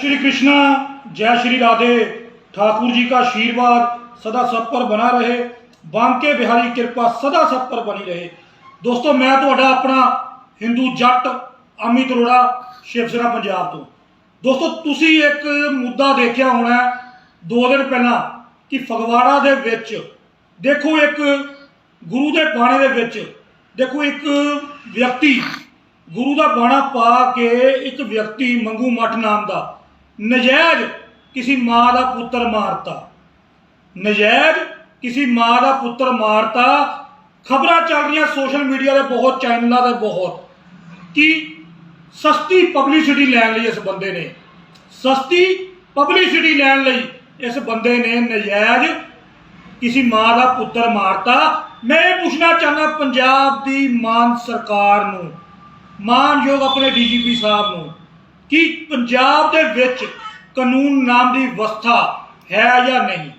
श्री कृष्णा जय श्री राधे ठाकुर जी का आशीर्वाद सदा सब पर बना रहे बांके बिहारी किरपा सदा सब पर बनी रहे ਦੋਸਤੋ ਮੈਂ ਤੁਹਾਡਾ ਆਪਣਾ ਹਿੰਦੂ ਜੱਟ ਅਮਿਤ ਅਰੋੜਾ ਸ਼ਿਵ ਸੈਨਾ ਪੰਜਾਬ ਤੋਂ ਦੋਸਤੋ ਤੁਸੀਂ ਇੱਕ ਮੁੱਦਾ ਦੇਖਿਆ ਹੋਣਾ ਹੈ ਦੋ ਦਿਨ ਪਹਿਲਾਂ ਕਿ ਫਗਵਾੜਾ ਦੇ ਵਿੱਚ ਦੇਖੋ ਇੱਕ ਗੁਰੂ ਦੇ ਬਾਣੇ ਦੇ ਵਿੱਚ ਦੇਖੋ ਇੱਕ ਵਿਅਕਤੀ ਗੁਰੂ ਦਾ ਬਾਣਾ ਪਾ ਕੇ ਇੱਕ ਵਿਅਕਤੀ ਮੰਗੂ ਮੱਠ ਨਾਮ ਦਾ ਨਜਾਇਜ਼ ਕਿਸੇ ਮਾਂ ਦਾ ਪੁੱਤਰ ਮਾਰਤਾ। ਨਜਾਇਜ਼ ਕਿਸੇ ਮਾਂ ਦਾ ਪੁੱਤਰ ਮਾਰਤਾ। ਖਬਰਾਂ ਚੱਲ ਰਹੀਆਂ ਸੋਸ਼ਲ ਮੀਡੀਆ ਦੇ ਬਹੁਤ, ਚੈਨਲਾਂ ਦੇ ਬਹੁਤ, ਕਿ ਸਸਤੀ ਪਬਲਿਸਿਟੀ ਲੈਣ ਲਈ ਇਸ ਬੰਦੇ ਨੇ। ਸਸਤੀ ਪਬਲਿਸਿਟੀ ਲੈਣ ਲਈ ਇਸ ਬੰਦੇ ਨੇ ਨਜਾਇਜ਼ ਕਿਸੇ ਮਾਂ ਦਾ ਪੁੱਤਰ ਮਾਰਤਾ। ਮੈਂ ਇਹ ਪੁੱਛਣਾ ਚਾਹੁੰਦਾ ਪੰਜਾਬ ਦੀ ਮਾਨ ਸਰਕਾਰ ਨੂੰ, ਮਾਨਯੋਗ ਆਪਣੇ ਡੀਜੀਪੀ ਸਾਹਿਬ ਨੂੰ ਕਿ ਪੰਜਾਬ ਦੇ ਵਿੱਚ ਕਾਨੂੰਨ ਨਾਮ ਦੀ ਵਿਵਸਥਾ ਹੈ ਜਾਂ ਨਹੀਂ?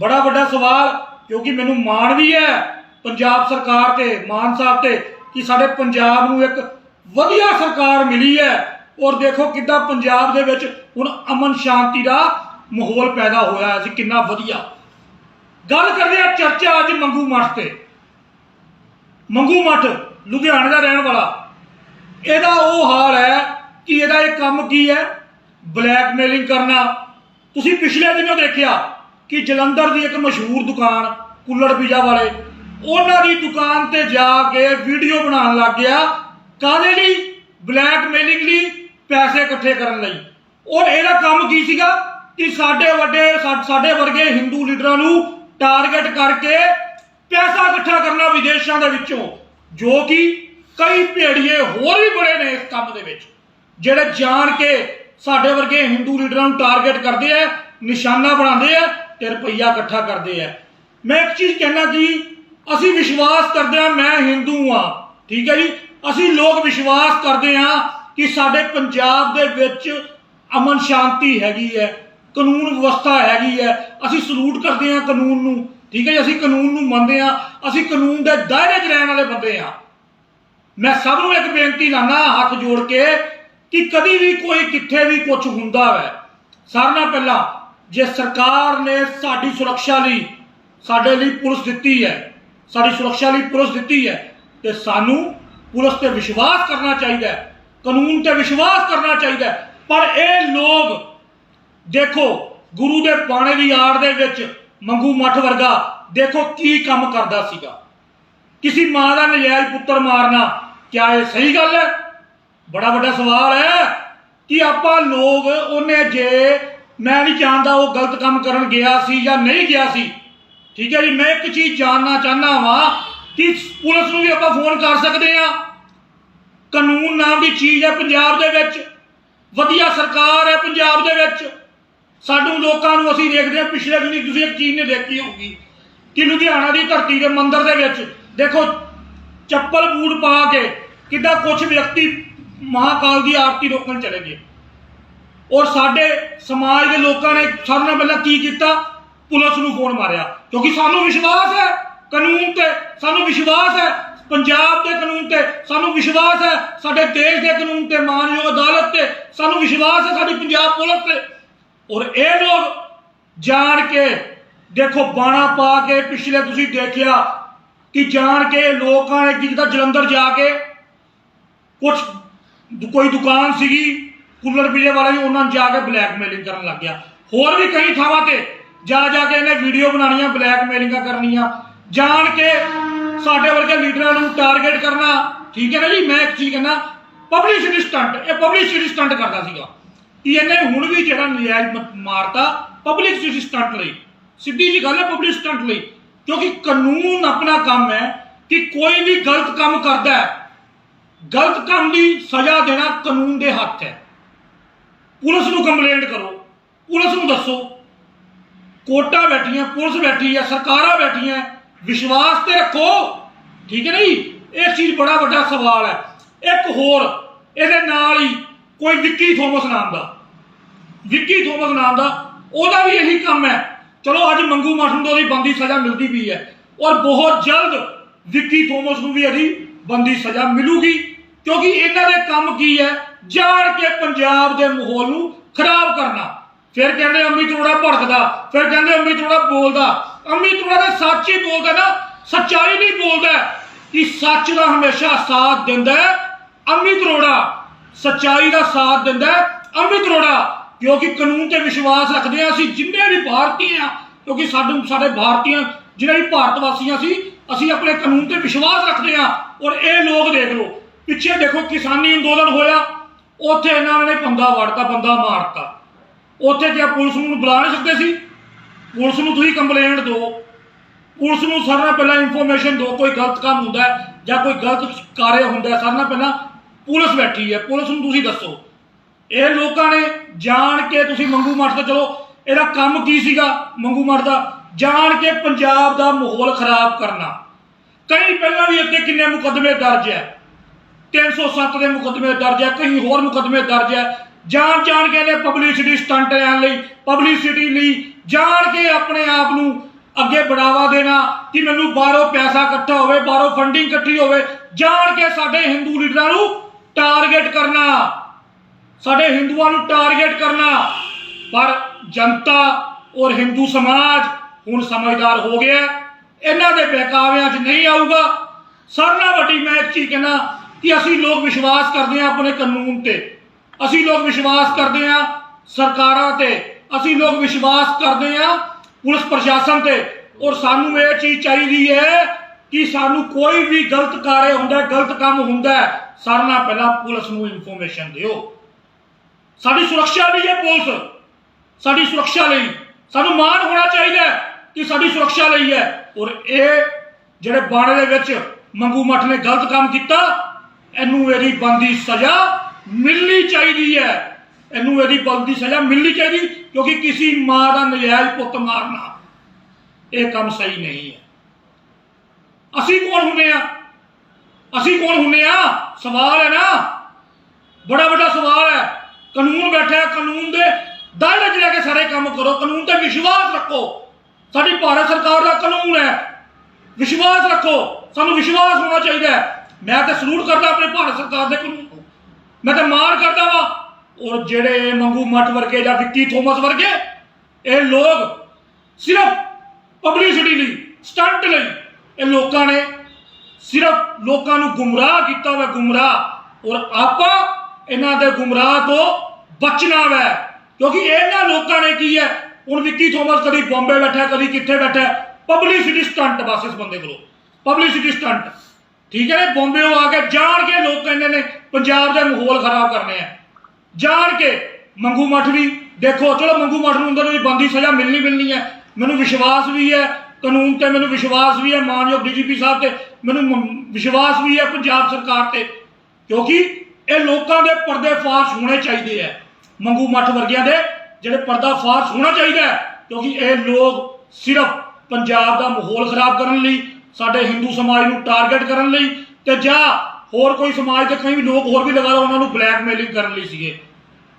ਬੜਾ ਵੱਡਾ ਸਵਾਲ, ਕਿਉਂਕਿ ਮੈਨੂੰ ਮਾਣ ਵੀ ਹੈ ਪੰਜਾਬ ਸਰਕਾਰ ਤੇ, ਮਾਨ ਸਾਹਿਬ ਤੇ, ਕਿ ਸਾਡੇ ਪੰਜਾਬ ਨੂੰ ਇੱਕ ਵਧੀਆ ਸਰਕਾਰ ਮਿਲੀ ਹੈ। ਔਰ ਦੇਖੋ ਕਿੱਦਾਂ ਪੰਜਾਬ ਦੇ ਵਿੱਚ ਹੁਣ ਅਮਨ ਸ਼ਾਂਤੀ ਦਾ ਮਾਹੌਲ ਪੈਦਾ ਹੋਇਆ ਹੈ ਸੀ ਕਿੰਨਾ ਵਧੀਆ। ਗੱਲ ਕਰਦੇ ਆ ਚਰਚਾ ਅੱਜ ਮੰਗੂ ਮੱਠ ਤੇ। ਮੰਗੂ ਮੱਠ, ਲੁਧਿਆਣੇ ਦਾ ਰਹਿਣ ਵਾਲਾ। ਇਹਦਾ ਉਹ ਹਾਲ ਹੈ ਕਿ ਇਹਦਾ ਇਹ ਕੰਮ ਕੀ ਹੈ? ਬਲੈਕਮੇਲਿੰਗ ਕਰਨਾ। ਤੁਸੀਂ ਪਿਛਲੇ ਦਿਨੋਂ ਦੇਖਿਆ ਕਿ ਜਲੰਧਰ ਦੀ ਇੱਕ ਮਸ਼ਹੂਰ ਦੁਕਾਨ, ਕੁੱਲੜ ਪੀਜ਼ਾ ਵਾਲੇ, ਉਹਨਾਂ ਦੀ ਦੁਕਾਨ ਤੇ ਜਾ ਕੇ ਵੀਡੀਓ ਬਣਾਉਣ ਲੱਗ ਗਿਆ ਕਾਹਦੇ ਲਈ? ਬਲੈਕਮੇਲਿੰਗ ਲਈ ਪੈਸੇ ਇਕੱਠੇ ਕਰਨ ਲਈ। ਔਰ ਇਹਦਾ ਕੰਮ ਕੀ ਸੀਗਾ? ਕਿ ਸਾਡੇ ਵੱਡੇ, ਸਾ- ਸਾਡੇ ਵਰਗੇ ਹਿੰਦੂ ਲੀਡਰਾਂ ਨੂੰ ਟਾਰਗੇਟ ਕਰਕੇ ਪੈਸਾ ਇਕੱਠਾ ਕਰਨਾ ਵਿਦੇਸ਼ਾਂ ਦੇ ਵਿੱਚੋਂ, ਜੋ ਕਿ ਕਈ ਭੇੜੀਏ ਹੋਰ ਵੀ ਬੜੇ ਨੇ ਇਸ ਕੰਮ ਦੇ ਵਿੱਚ। ਜਿਹੜੇ ਜਾਣ ਕੇ ਸਾਡੇ ਵਰਗੇ ਹਿੰਦੂ ਲੀਡਰਾਂ ਨੂੰ ਟਾਰਗੇਟ ਕਰਦੇ ਆ, ਨਿਸ਼ਾਨਾ ਬਣਾਉਂਦੇ ਆ ਤੇ ਰੁਪਈਆ ਇਕੱਠਾ ਕਰਦੇ ਆ। ਮੈਂ ਇੱਕ ਚੀਜ਼ ਕਹਿਣਾ ਕਿ ਅਸੀਂ ਵਿਸ਼ਵਾਸ ਕਰਦੇ ਆ ਮੈਂ ਹਿੰਦੂ ਆ ਠੀਕ ਹੈ ਜੀ? ਅਸੀਂ ਲੋਕ ਵਿਸ਼ਵਾਸ ਕਰਦੇ ਆ ਕਿ ਸਾਡੇ ਪੰਜਾਬ ਦੇ ਵਿੱਚ ਅਮਨ ਸ਼ਾਂਤੀ ਹੈਗੀ ਹੈ, ਕਾਨੂੰਨ ਵਿਵਸਥਾ ਹੈਗੀ ਹੈ। ਅਸੀਂ ਸਲੂਟ ਕਰਦੇ ਆ ਕਾਨੂੰਨ ਨੂੰ, ਠੀਕ ਹੈ ਜੀ? ਅਸੀਂ ਕਾਨੂੰਨ ਨੂੰ ਮੰਨਦੇ ਆ ਅਸੀਂ ਕਾਨੂੰਨ ਦੇ ਦਾਇਰੇ 'ਚ ਰਹਿਣ ਵਾਲੇ ਬੰਦੇ ਆ ਮੈਂ ਸਭ ਨੂੰ ਇੱਕ ਬੇਨਤੀ ਲਾਣਾ ਹੱਥ ਜੋੜ ਕੇ ਕਿ ਕਦੀ ਵੀ ਕੋਈ ਕਿੱਥੇ ਵੀ ਕੁਝ ਹੁੰਦਾ ਹੈ ਸਾਰਿਆਂ ਨਾਲੋਂ ਪਹਿਲਾਂ ਜੇ ਸਰਕਾਰ ਨੇ ਸਾਡੀ ਸੁਰੱਖਿਆ ਲਈ ਸਾਡੇ ਲਈ ਪੁਲਿਸ ਦਿੱਤੀ ਹੈ, ਸਾਡੀ ਸੁਰੱਖਿਆ ਲਈ ਪੁਲਿਸ ਦਿੱਤੀ ਹੈ, ਤੇ ਸਾਨੂੰ ਪੁਲਿਸ ਤੇ ਵਿਸ਼ਵਾਸ ਕਰਨਾ ਚਾਹੀਦਾ ਹੈ, ਕਾਨੂੰਨ ਤੇ ਵਿਸ਼ਵਾਸ ਕਰਨਾ ਚਾਹੀਦਾ ਹੈ। ਪਰ ਇਹ ਲੋਕ, ਦੇਖੋ, ਗੁਰੂ ਦੇ ਬਾਣੇ ਦੀ ਆੜ ਦੇ ਵਿੱਚ ਮੰਗੂ ਮੱਠ ਵਰਗਾ, ਦੇਖੋ ਕੀ ਕੰਮ ਕਰਦਾ ਸੀਗਾ। ਕਿਸੇ ਮਾਂ ਦਾ ਨਜਾਇਜ਼ ਪੁੱਤਰ ਮਾਰਨਾ, ਕਿਆ ਇਹ ਸਹੀ ਗੱਲ ਹੈ? ਬੜਾ ਵੱਡਾ ਸਵਾਲ ਹੈ ਕਿ ਆਪਾਂ ਲੋਕ ਉਹਨੇ ਜੇ ਮੈਂ ਨਹੀਂ ਜਾਣਦਾ ਉਹ ਗਲਤ ਕੰਮ ਕਰਨ ਗਿਆ ਸੀ ਜਾਂ ਨਹੀਂ ਗਿਆ ਸੀ। ਠੀਕ ਹੈ ਜੀ, ਮੈਂ ਇੱਕ ਚੀਜ਼ ਜਾਣਨਾ ਚਾਹਨਾ ਵਾਂ ਕਿ ਪੁਲਿਸ ਨੂੰ ਵੀ ਆਪਾਂ ਫੋਨ ਕਰ ਸਕਦੇ ਆ ਕਾਨੂੰਨ ਨਾਮ ਦੀ ਚੀਜ਼ ਹੈ ਪੰਜਾਬ ਦੇ ਵਿੱਚ। ਵਧੀਆ ਸਰਕਾਰ ਹੈ ਪੰਜਾਬ ਦੇ ਵਿੱਚ। ਸਾਨੂੰ ਲੋਕਾਂ ਨੂੰ ਅਸੀਂ ਦੇਖਦੇ ਹਾਂ, ਪਿਛਲੇ ਦਿਨੀ ਤੁਸੀਂ ਇੱਕ ਚੀਜ਼ ਨੇ ਦੇਖੀ ਹੋਊਗੀ ਕਿ ਲੁਧਿਆਣਾ ਦੀ ਧਰਤੀ ਦੇ ਮੰਦਿਰ ਦੇ ਵਿੱਚ ਦੇਖੋ, ਚੱਪਲ ਬੂਟ ਪਾ ਕੇ ਕਿੱਦਾਂ ਕੁਝ ਵਿਅਕਤੀ ਮਹਾਕਾਲ ਦੀ ਆਰਤੀ ਰੋਕਣ ਚਲੇ ਗਏ। ਔਰ ਸਾਡੇ ਸਮਾਜ ਦੇ ਲੋਕਾਂ ਨੇ ਸਾਰਿਆਂ ਨਾਲ ਪਹਿਲਾਂ ਕੀ ਕੀਤਾ? ਪੁਲਿਸ ਨੂੰ ਫੋਨ ਮਾਰਿਆ। ਕਿਉਂਕਿ ਸਾਨੂੰ ਵਿਸ਼ਵਾਸ ਹੈ, ਕਾਨੂੰਨ ਤੇ ਸਾਨੂੰ ਵਿਸ਼ਵਾਸ ਹੈ, ਪੰਜਾਬ ਦੇ ਕਾਨੂੰਨ ਤੇ ਸਾਨੂੰ ਵਿਸ਼ਵਾਸ ਹੈ, ਸਾਡੇ ਦੇਸ਼ ਦੇ ਕਾਨੂੰਨ ਤੇ, ਮਾਨਯੋਗ ਅਦਾਲਤ ਤੇ ਸਾਨੂੰ ਵਿਸ਼ਵਾਸ ਹੈ, ਸਾਡੀ ਪੰਜਾਬ ਪੁਲਿਸ ਤੇ। ਔਰ ਇਹ ਲੋਕ ਜਾਣ ਕੇ, ਦੇਖੋ, ਬਾਣਾ ਪਾ ਕੇ ਪਿਛਲੇ ਤੁਸੀਂ ਦੇਖਿਆ ਕਿ ਜਾਣ ਕੇ ਲੋਕਾਂ ਨੇ ਕੀ ਕੀਤਾ? ਜਲੰਧਰ ਜਾ ਕੇ ਕੁਝ ਕੋਈ ਦੁਕਾਨ ਸੀਗੀ, ਕੂਲਰ ਪੀਲੇ ਵਾਲੇ ਦੀ, ਉਹਨਾਂ ਨੂੰ ਜਾ ਕੇ ਬਲੈਕਮੇਲਿੰਗ ਕਰਨ ਲੱਗ ਗਿਆ। ਹੋਰ ਵੀ ਕਈ ਥਾਵਾਂ ਤੇ ਜਾ ਜਾ ਕੇ ਇਹਨੇ ਵੀਡੀਓ ਬਣਾਉਣੀਆਂ ਬਲੈਕਮੇਲਿੰਗਾਂ ਕਰਨੀਆਂ। ਜਾਣ ਕੇ ਸਾਡੇ ਵਰਗੇ ਲੀਡਰਾਂ ਨੂੰ ਟਾਰਗੇਟ ਕਰਨਾ, ਠੀਕ ਹੈ ਨਾ ਜੀ? ਮੈਂ ਇੱਕ ਚੀਜ਼ ਕਹਿੰਦਾ ਪਬਲਿਸਿਟੀ ਸਟੰਟ ਇਹ ਪਬਲਿਸਿਟੀ ਸਟੰਟ ਕਰਦਾ ਸੀਗਾ। ਕਿ ਇਹਨੇ ਹੁਣ ਵੀ ਜਿਹੜਾ ਨਜਾਇਜ਼ ਮ- ਮਾਰਤਾ ਪਬਲਿਸਿਟੀ ਸਟੰਟ ਲਈ। ਸਿੱਧੀ ਜੀ ਗੱਲ ਹੈ ਪਬਲਿਕ ਸਟੰਟ ਲਈ। ਕਿਉਂਕਿ ਕਾਨੂੰਨ ਆਪਣਾ ਕੰਮ ਹੈ ਕਿ ਕੋਈ ਵੀ ਗਲਤ ਕੰਮ ਕਰਦਾ ਹੈ ਗਲਤ ਕੰਮ ਦੀ ਸਜ਼ਾ ਦੇਣਾ ਕਾਨੂੰਨ ਦੇ ਹੱਥ ਹੈ। ਪੁਲਿਸ ਨੂੰ ਕੰਪਲੇਂਟ ਕਰੋ, ਪੁਲਿਸ ਨੂੰ ਦੱਸੋ। ਕੋਟਾ ਬੈਠੀਆਂ, ਪੁਲਿਸ ਬੈਠੀ ਹੈ, ਸਰਕਾਰਾਂ ਬੈਠੀਆਂ, ਵਿਸ਼ਵਾਸ ਤੇ ਰੱਖੋ। ਠੀਕ ਹੈ ਨਹੀਂ? ਇਹ ਚੀਜ਼ ਬੜਾ ਵੱਡਾ ਸਵਾਲ ਹੈ। ਇੱਕ ਹੋਰ, ਇਹਦੇ ਨਾਲ ਹੀ ਕੋਈ ਵਿੱਕੀ ਥੋਮਸ ਨਾਮ ਦਾ। ਵਿੱਕੀ ਥੋਮਸ ਨਾਮ ਦਾ, ਉਹਦਾ ਵੀ ਇਹੀ ਕੰਮ ਹੈ। ਚਲੋ, ਅੱਜ ਮੰਗੂ ਮਾਸੂਮ ਤੋਂ ਉਹਦੀ ਬੰਦੀ ਸਜ਼ਾ ਮਿਲਦੀ ਵੀ ਹੈ। ਔਰ ਬਹੁਤ ਜਲਦ ਵਿੱਕੀ ਥੋਮਸ ਨੂੰ ਵੀ ਇਹਦੀ ਬੰਦੀ ਸਜ਼ਾ ਮਿਲੂਗੀ, ਕਿਉਂਕਿ ਇਹਨਾਂ ਦੇ ਕੰਮ ਕੀ ਹੈ? ਜਾਣ ਕੇ ਪੰਜਾਬ ਦੇ ਮਾਹੌਲ ਨੂੰ ਖਰਾਬ ਕਰਨਾ। ਫਿਰ ਕਹਿੰਦੇ ਅੰਮ੍ਰਿਤ ਅਰੋੜਾ ਭੜਕਦਾ, ਫਿਰ ਕਹਿੰਦੇ ਅੰਮ੍ਰਿਤ ਅਰੋੜਾ ਬੋਲਦਾ। ਅੰਮ੍ਰਿਤ ਅਰੋੜਾ ਤਾਂ ਸੱਚ ਹੀ ਬੋਲਦਾ ਨਾ, ਸੱਚਾਈ ਨਹੀਂ ਬੋਲਦਾ। ਕਿ ਸੱਚ ਦਾ ਹਮੇਸ਼ਾ ਸਾਥ ਦਿੰਦਾ ਹੈ ਅੰਮ੍ਰਿਤ ਅਰੋੜਾ ਸੱਚਾਈ ਦਾ ਸਾਥ ਦਿੰਦਾ ਅਮਿਤ ਅੰਮ੍ਰਿਤ ਅਰੋੜਾ ਕਿਉਂਕਿ ਕਾਨੂੰਨ ਤੇ ਵਿਸ਼ਵਾਸ ਰੱਖਦੇ ਆ ਅਸੀਂ, ਜਿੰਨੇ ਵੀ ਭਾਰਤੀ ਆ ਕਿਉਂਕਿ ਸਾਡੇ ਸਾਡੇ ਭਾਰਤੀਆਂ ਜਿਹੜੇ ਵੀ ਭਾਰਤ ਵਾਸੀਆਂ ਸੀ ਅਸੀਂ ਆਪਣੇ ਕਾਨੂੰਨ ਤੇ ਵਿਸ਼ਵਾਸ ਰੱਖਦੇ ਆ ਔਰ ਇਹ ਲੋਕ ਦੇਖ ਲਓ, ਪਿੱਛੇ ਦੇਖੋ ਕਿਸਾਨੀ ਅੰਦੋਲਨ ਹੋਇਆ, ਉੱਥੇ ਇਹਨਾਂ ਨੇ ਪੰਗਾ ਵੜਤਾ ਬੰਦਾ ਮਾਰਤਾ। ਉੱਥੇ ਕਿਆ ਪੁਲਿਸ ਨੂੰ ਬੁਲਾ ਨਹੀਂ ਸਕਦੇ ਸੀ? ਪੁਲਿਸ ਨੂੰ ਤੁਸੀਂ ਕੰਪਲੇਂਟ ਦਿਓ। ਪੁਲਿਸ ਨੂੰ ਸਾਰਿਆਂ ਨਾਲ ਪਹਿਲਾਂ ਇਨਫੋਰਮੇਸ਼ਨ ਦਿਓ, ਕੋਈ ਗਲਤ ਕੰਮ ਹੁੰਦਾ ਹੈ ਜਾਂ ਕੋਈ ਗਲਤ ਕਾਰਜ ਹੁੰਦਾ ਹੈ ਸਾਰਿਆਂ ਨਾਲ ਪਹਿਲਾਂ ਪੁਲਿਸ ਬੈਠੀ ਹੈ, ਪੁਲਿਸ ਨੂੰ ਤੁਸੀਂ ਦੱਸੋ। ਇਹ ਲੋਕਾਂ ਨੇ ਜਾਣ ਕੇ ਤੁਸੀਂ ਮੰਗੂ ਮੱਠ ਤੇ ਚਲੋ, ਇਹਦਾ ਕੰਮ ਕੀ ਸੀਗਾ ਮੰਗੂ ਮੱਠ ਦਾ? ਜਾਣ ਕੇ ਪੰਜਾਬ ਦਾ ਮਾਹੌਲ ਖਰਾਬ ਕਰਨਾ। ਕਈ ਪਹਿਲਾਂ ਵੀ ਅੱਗੇ ਕਿੰਨੇ ਮੁਕੱਦਮੇ ਦਰਜ ਹੈ? 307 ਦੇ ਮੁਕੱਦਮੇ ਦਰਜ ਹੈ, ਕਈ ਹੋਰ ਮੁਕੱਦਮੇ ਦਰਜ ਹੈ। ਜਾਣ ਜਾਣ ਕੇ ਨੇ ਪਬਲਿਸਿਟੀ ਸਟੰਟ ਲੈਣ ਲਈ ਪਬਲਿਸਿਟੀ ਲਈ, ਜਾਣ ਕੇ ਆਪਣੇ ਆਪ ਨੂੰ ਅੱਗੇ ਬੜਾਵਾ ਦੇਣਾ ਕਿ ਮੈਨੂੰ ਬਾਹਰੋਂ ਪੈਸਾ ਇਕੱਠਾ ਹੋਵੇ, ਬਾਹਰੋਂ ਫੰਡਿੰਗ ਇਕੱਠੀ ਹੋਵੇ, ਜਾਣ ਕੇ ਸਾਡੇ ਹਿੰਦੂ ਲੀਡਰਾਂ ਨੂੰ ਟਾਰਗੇਟ ਕਰਨਾ। ਸਾਡੇ ਹਿੰਦੂਆਂ ਨੂੰ ਟਾਰਗੇਟ ਕਰਨਾ। ਪਰ ਜਨਤਾ ਔਰ ਹਿੰਦੂ ਸਮਾਜ ਹੁਣ ਸਮਝਦਾਰ ਹੋ ਗਿਆ ਇਹਨਾਂ ਦੇ ਬਹਿਕਾਵਿਆਂ 'ਚ ਨਹੀਂ ਆਊਗਾ। ਸਾਰਿਆਂ ਨਾਲ ਵੱਡੀ ਮੈਂ ਇੱਕ ਚੀਜ਼ ਕਹਿਣਾ ਕਿ ਅਸੀਂ ਲੋਕ ਵਿਸ਼ਵਾਸ ਕਰਦੇ ਹਾਂ ਆਪਣੇ ਕਾਨੂੰਨ ਤੇ। ਅਸੀਂ ਲੋਕ ਵਿਸ਼ਵਾਸ ਕਰਦੇ ਹਾਂ ਸਰਕਾਰਾਂ ਤੇ। ਅਸੀਂ ਲੋਕ ਵਿਸ਼ਵਾਸ ਕਰਦੇ ਹਾਂ ਪੁਲਿਸ ਪ੍ਰਸ਼ਾਸਨ ਤੇ। ਔਰ ਸਾਨੂੰ ਇਹ ਚੀਜ਼ ਚਾਹੀਦੀ ਹੈ ਕਿ ਸਾਨੂੰ ਕੋਈ ਵੀ ਗਲਤ ਕਾਰਜ ਹੁੰਦਾ, ਗਲਤ ਕੰਮ ਹੁੰਦਾ ਸਾਰਿਆਂ ਨਾਲ ਪਹਿਲਾਂ ਪੁਲਿਸ ਨੂੰ ਇਨਫੋਰਮੇਸ਼ਨ ਦਿਓ। ਸਾਡੀ ਸੁਰੱਖਿਆ ਲਈ ਹੈ ਪੁਲਿਸ। ਸਾਡੀ ਸੁਰੱਖਿਆ ਲਈ। ਸਾਨੂੰ ਮਾਣ ਹੋਣਾ ਚਾਹੀਦਾ ਹੈ। ਕਿ ਸਾਡੀ ਸੁਰੱਖਿਆ ਲਈ ਹੈ। ਔਰ ਇਹ ਜਿਹੜੇ ਬਾਣੇ ਦੇ ਵਿੱਚ ਮੰਗੂ ਮੱਠ ਨੇ ਗਲਤ ਕੰਮ ਕੀਤਾ, ਇਹਨੂੰ ਇਹਦੀ ਬੰਦੀ ਸਜ਼ਾ ਮਿਲਣੀ ਚਾਹੀਦੀ ਹੈ। ਇਹਨੂੰ ਇਹਦੀ ਬੰਦੀ ਸਜ਼ਾ ਮਿਲਣੀ ਚਾਹੀਦੀ, ਕਿਉਂਕਿ ਕਿਸੇ ਮਾਂ ਦਾ ਨਜਾਇਜ਼ ਪੁੱਤ ਮਾਰਨਾ, ਇਹ ਕੰਮ ਸਹੀ ਨਹੀਂ ਹੈ। ਅਸੀਂ ਕੌਣ ਹੁੰਦੇ ਆ ਅਸੀਂ ਕੌਣ ਹੁੰਦੇ ਆ ਸਵਾਲ ਹੈ ਨਾ। ਬੜਾ ਵੱਡਾ ਸਵਾਲ ਹੈ। ਕਾਨੂੰਨ ਬੈਠਾ ਕਾਨੂੰਨ ਦੇ ਦਾਇਰੇ 'ਚ ਰਹਿ ਕੇ ਸਾਰੇ ਕੰਮ ਕਰੋ, ਕਾਨੂੰਨ ਤੇ ਵਿਸ਼ਵਾਸ ਰੱਖੋ। ਸਾਡੀ ਭਾਰਤ ਸਰਕਾਰ ਦਾ ਕਾਨੂੰਨ ਹੈ। ਵਿਸ਼ਵਾਸ ਰੱਖੋ। ਸਾਨੂੰ ਵਿਸ਼ਵਾਸ ਹੋਣਾ ਚਾਹੀਦਾ ਹੈ। ਮੈਂ ਤਾਂ ਸਲੂਟ ਕਰਦਾ ਆਪਣੇ ਭਾਰਤ ਸਰਕਾਰ ਦੇ ਕਾਨੂੰਨ ਨੂੰ ਮੈਂ ਤਾਂ ਮਾਣ ਕਰਦਾ ਵਾ। ਔਰ ਜਿਹੜੇ ਮੰਗੂ ਮੱਠ ਵਰਗੇ ਜਾਂ ਵਿੱਕੀ ਥੋਮਸ ਵਰਗੇ, ਇਹ ਲੋਕ ਸਿਰਫ ਪਬਲਿਸਿਟੀ ਲਈ ਸਟੰਟ ਲਈ ਇਹ ਲੋਕਾਂ ਨੇ ਸਿਰਫ ਲੋਕਾਂ ਨੂੰ ਗੁੰਮਰਾਹ ਕੀਤਾ ਹੋਇਆ ਗੁੰਮਰਾਹ। ਔਰ ਆਪਾਂ ਇਹਨਾਂ ਦੇ ਗੁੰਮਰਾਹ ਤੋਂ ਬਚਣਾ ਵੈ। ਕਿਉਂਕਿ ਇਹਨਾਂ ਲੋਕਾਂ ਨੇ ਕੀ ਹੈ? ਹੁਣ ਵਿੱਕੀ ਥੋਮਸ ਕਦੀ ਬੰਬੇ ਬੈਠਾ, ਕਦੀ ਕਿੱਥੇ ਬੈਠਾ ਪਬਲਿਸਿਟੀ ਸਟੰਟ ਬਸ ਇਸ ਬੰਦੇ ਕੋਲੋਂ। ਪਬਲਿਸਿਟੀ ਸਟੰਟ ਠੀਕ ਹੈ ਨੇ? ਬੰਬੇੋਂ ਆ ਕੇ ਜਾਣ ਕੇ ਲੋਕ ਕਹਿੰਦੇ ਨੇ, ਪੰਜਾਬ ਦੇ ਮਾਹੌਲ ਖਰਾਬ ਕਰਨੇ ਆ। ਜਾਣ ਕੇ ਮੰਗੂ ਮੱਠ ਵੀ, ਦੇਖੋ, ਚਲੋ ਮੰਗੂ ਮੱਠ ਨੂੰ ਅੰਦਰ ਦੀ ਬੰਦੀ ਸਜ਼ਾ ਮਿਲਣੀ ਮਿਲਣੀ ਹੈ। ਮੈਨੂੰ ਵਿਸ਼ਵਾਸ ਵੀ ਹੈ, ਕਾਨੂੰਨ ਤੇ ਮੈਨੂੰ ਵਿਸ਼ਵਾਸ ਵੀ ਹੈ, ਮਾਨਯੋਗ ਡੀਜੀਪੀ ਸਾਹਿਬ ਤੇ ਮੈਨੂੰ ਵਿਸ਼ਵਾਸ ਵੀ ਹੈ ਪੰਜਾਬ ਸਰਕਾਰ ਤੇ। ਕਿਉਂਕਿ ਇਹ ਲੋਕਾਂ ਦੇ ਪਰਦੇ ਫਾਸ਼ ਹੋਣੇ ਚਾਹੀਦੇ ਹੈ ਮੰਗੂ ਮੱਠ ਵਰਗਿਆਂ ਦੇ। ਜਿਹੜੇ ਪਰਦਾ ਫਾਸ਼ ਹੋਣਾ ਚਾਹੀਦਾ ਕਿਉਂਕਿ ਇਹ ਲੋਕ ਸਿਰਫ ਪੰਜਾਬ ਦਾ ਮਾਹੌਲ ਖਰਾਬ ਕਰਨ ਲਈ, ਸਾਡੇ ਹਿੰਦੂ ਸਮਾਜ ਨੂੰ ਟਾਰਗੇਟ ਕਰਨ ਲਈ ਤੇ ਜਾਂ ਹੋਰ ਕੋਈ ਸਮਾਜ ਦੇ ਕਈ ਵੀ ਲੋਕ ਹੋਰ ਵੀ ਲਗਾ ਲਓ, ਉਹਨਾਂ ਨੂੰ ਬਲੈਕਮੇਲਿੰਗ ਕਰਨ ਲਈ ਸੀਗੇ।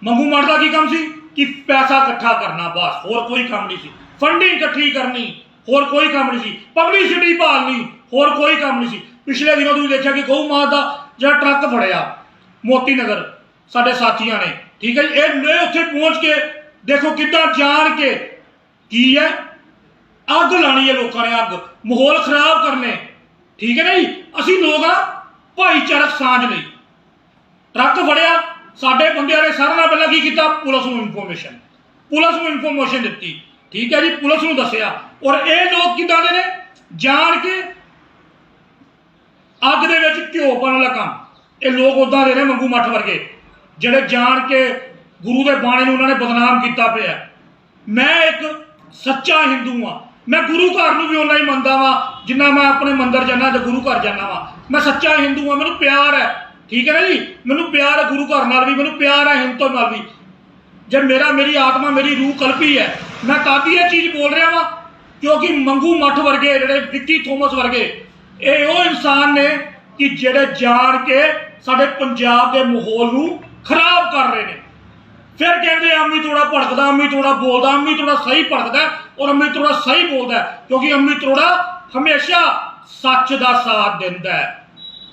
ਮੰਗੂ ਮੱਠ ਦਾ ਕੀ ਕੰਮ ਸੀ? ਕਿ ਪੈਸਾ ਇਕੱਠਾ ਕਰਨਾ ਬਸ, ਹੋਰ ਕੋਈ ਕੰਮ ਨਹੀਂ ਸੀ। ਫੰਡਿੰਗ ਇਕੱਠੀ ਕਰਨੀ, ਹੋਰ ਕੋਈ ਕੰਮ ਨਹੀਂ ਸੀ। ਪਬਲਿਸਿਟੀ ਭਾਲਣੀ, ਹੋਰ ਕੋਈ ਕੰਮ ਨਹੀਂ ਸੀ। ਪਿਛਲੇ ਦਿਨਾਂ ਤੁਸੀਂ ਦੇਖਿਆ ਕਿ ਗਊ ਮਾਤ ਦਾ ਜਿਹੜਾ ਟਰੱਕ ਫੜਿਆ, ਮੋਤੀ ਨਗਰ, ਸਾਡੇ ਸਾਥੀਆਂ ਨੇ, ਠੀਕ ਹੈ ਜੀ? ਇਹ ਨੇ ਉੱਥੇ ਪਹੁੰਚ ਕੇ ਦੇਖੋ ਕਿੱਦਾਂ ਜਾਣ ਕੇ ਕੀ ਹੈ? ਅੱਗ ਲਾਣੀ ਹੈ ਲੋਕਾਂ ਨੇ ਅੱਗ। ਮਾਹੌਲ ਖਰਾਬ ਕਰਨੇ। ਠੀਕ ਹੈ ਨਾ ਜੀ ਅਸੀਂ ਲੋਕ ਆ, ਭਾਈਚਾਰਕ ਸਾਂਝ ਲਈ। ਟਰੱਕ ਫੜਿਆ, ਸਾਡੇ ਬੰਦਿਆਂ ਨੇ ਸਾਰਿਆਂ ਨਾਲ ਪਹਿਲਾਂ ਕੀ ਕੀਤਾ? ਪੁਲਿਸ ਨੂੰ ਇਨਫੋਰਮੇਸ਼ਨ ਪੁਲਿਸ ਨੂੰ ਇਨਫੋਰਮੇਸ਼ਨ ਦਿੱਤੀ। ਠੀਕ ਹੈ ਜੀ, ਪੁਲਿਸ ਨੂੰ ਦੱਸਿਆ। ਔਰ ਇਹ ਲੋਕ ਕਿੱਦਾਂ ਦੇ ਨੇ? ਜਾਣ ਕੇ ਅੱਗ ਦੇ ਵਿੱਚ ਘਿਓ ਪਾਉਣ ਵਾਲਾ ਕੰਮ ਇਹ ਲੋਕ ਉਦਾਂ ਦੇ ਨੇ ਮੰਗੂ ਮੱਠ ਵਰਗੇ, ਜਿਹੜੇ ਜਾਣ ਕੇ ਗੁਰੂ ਦੇ ਬਾਣੇ ਨੂੰ ਉਹਨਾਂ ਨੇ ਬਦਨਾਮ ਕੀਤਾ ਪਿਆ। ਮੈਂ ਇੱਕ ਸੱਚਾ ਹਿੰਦੂ ਆ ਮੈਂ ਗੁਰੂ ਘਰ ਨੂੰ ਵੀ ਉਹਨਾਂ ਹੀ ਮੰਨਦਾ ਵਾਂ, ਜਿੰਨਾ ਮੈਂ ਆਪਣੇ ਮੰਦਰ ਜਾਂਦਾ ਤੇ ਗੁਰੂ ਘਰ ਜਾਂਦਾ ਵਾਂ। ਮੈਂ ਸੱਚਾ ਹਿੰਦੂ ਆ ਮੈਨੂੰ ਪਿਆਰ ਹੈ। ਠੀਕ ਹੈ ਨਾ ਜੀ? ਮੈਨੂੰ ਪਿਆਰ ਹੈ ਗੁਰੂ ਘਰ ਨਾਲ ਵੀ, ਮੈਨੂੰ ਪਿਆਰ ਹੈ ਹਿੰਦੂ ਨਾਲ ਵੀ। ਜੇ ਮੇਰਾ, ਮੇਰੀ ਆਤਮਾ, ਮੇਰੀ ਰੂਹ ਕਲਪੀ ਹੈ, ਮੈਂ ਕਾਦੀ ਇਹ ਚੀਜ਼ ਬੋਲ ਰਿਹਾ ਵਾਂ, ਕਿਉਂਕਿ ਮੰਗੂ ਮੱਠ ਵਰਗੇ, ਜਿਹੜੇ ਵਿੱਕੀ ਥੋਮਸ ਵਰਗੇ, ਇਹ ਉਹ ਇਨਸਾਨ ਨੇ ਕਿ ਜਿਹੜੇ ਜਾਣ ਕੇ ਸਾਡੇ ਪੰਜਾਬ ਦੇ ਮਾਹੌਲ ਨੂੰ ਖਰਾਬ ਕਰ ਰਹੇ ਨੇ। ਫਿਰ ਕਹਿੰਦੇ ਆ, ਅੰਮੀ ਤੋੜਾ ਭੜਕਦਾ, ਅੰਮੀ ਤੋੜਾ ਬੋਲਦਾ, ਅੰਮੀ ਤੋੜਾ ਸਹੀ ਭੜਕਦਾ ਔਰ ਅੰਮੀ ਤੋੜਾ ਸਹੀ ਬੋਲਦਾ ਕਿਉਂਕਿ ਅੰਮੀ ਤੋੜਾ ਹਮੇਸ਼ਾ ਸੱਚ ਦਾ ਸਾਥ ਦਿੰਦਾ ਹੈ।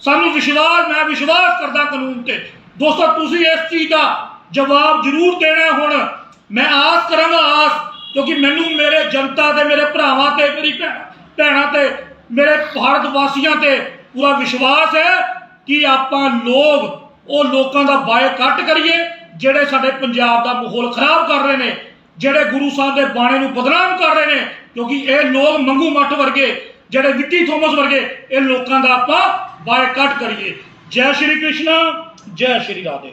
ਸਾਨੂੰ ਵਿਸ਼ਵਾਸ, ਮੈਂ ਵਿਸ਼ਵਾਸ ਕਰਦਾ ਕਾਨੂੰਨ ਤੇ। ਦੋਸਤੋ, ਤੁਸੀਂ ਇਸ ਚੀਜ਼ ਦਾ ਜਵਾਬ ਜ਼ਰੂਰ ਦੇਣਾ ਹੁਣ। ਮੈਂ ਆਸ ਕਰਾਂਗਾ, ਆਸ, ਕਿਉਂਕਿ ਮੈਨੂੰ ਮੇਰੇ ਜਨਤਾ ਤੇ, ਮੇਰੇ ਭਰਾਵਾਂ ਤੇ, ਮੇਰੀ ਭੈਣਾਂ ਤੇ, ਮੇਰੇ ਭਾਰਤ ਵਾਸੀਆਂ ਤੇ ਪੂਰਾ ਵਿਸ਼ਵਾਸ ਹੈ ਕਿ ਆਪਾਂ ਲੋਕ, ਉਹ ਲੋਕਾਂ ਦਾ ਬਾਇਕਾਟ ਕਰੀਏ ਜਿਹੜੇ ਸਾਡੇ ਪੰਜਾਬ ਦਾ ਮਾਹੌਲ ਖਰਾਬ ਕਰ ਰਹੇ ਨੇ, ਜਿਹੜੇ ਗੁਰੂ ਸਾਹਿਬ ਦੇ ਬਾਣੇ ਨੂੰ ਬਦਨਾਮ ਕਰ ਰਹੇ ਨੇ, ਕਿਉਂਕਿ ਇਹ ਲੋਕ ਮੰਗੂ ਮੱਠ ਵਰਗੇ, ਜਿਹੜੇ ਵਿੱਕੀ ਥੋਮਸ ਵਰਗੇ, ਇਹ ਲੋਕਾਂ ਦਾ ਆਪਾਂ ਬਾਇਕਾਟ ਕਰੀਏ। ਜੈ ਸ਼੍ਰੀ ਕ੍ਰਿਸ਼ਨ, ਜੈ ਸ਼੍ਰੀ ਰਾਧੇ।